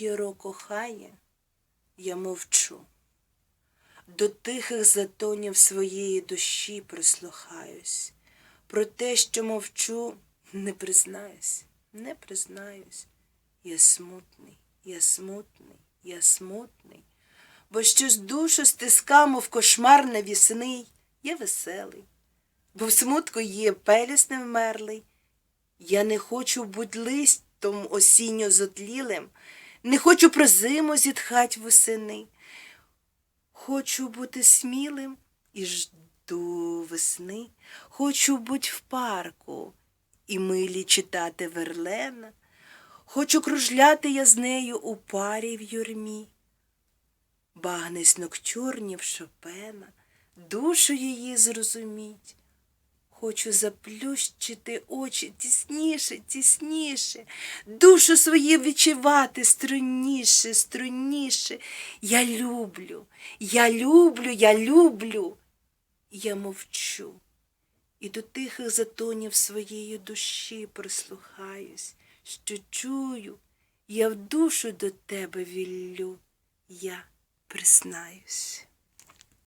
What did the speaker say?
Єро кохає, я мовчу. До тихих затонів своєї душі прислухаюсь. Про те, що мовчу, не признаюсь, не признаюсь. Я смутний, я смутний, я смутний, бо щось душу стиска, мов кошмар навісний, я веселий, бо в смутку є пеліс невмерлий. Я не хочу будь листом осінньо зотлілим, не хочу про зиму зітхать восени. Хочу бути смілим і жду весни. Хочу бути в парку і милі читати Верлена. Хочу кружляти я з нею у парі в юрмі. Багнись ноктюрнів Шопена, душу її зрозуміть. Хочу заплющити очі тісніше, тісніше, душу свою відчувати струнніше, струнніше. Я люблю, я люблю, я люблю. Я мовчу і до тихих затонів своєї душі прислухаюсь, що чую, я в душу до тебе віллю, я признаюсь.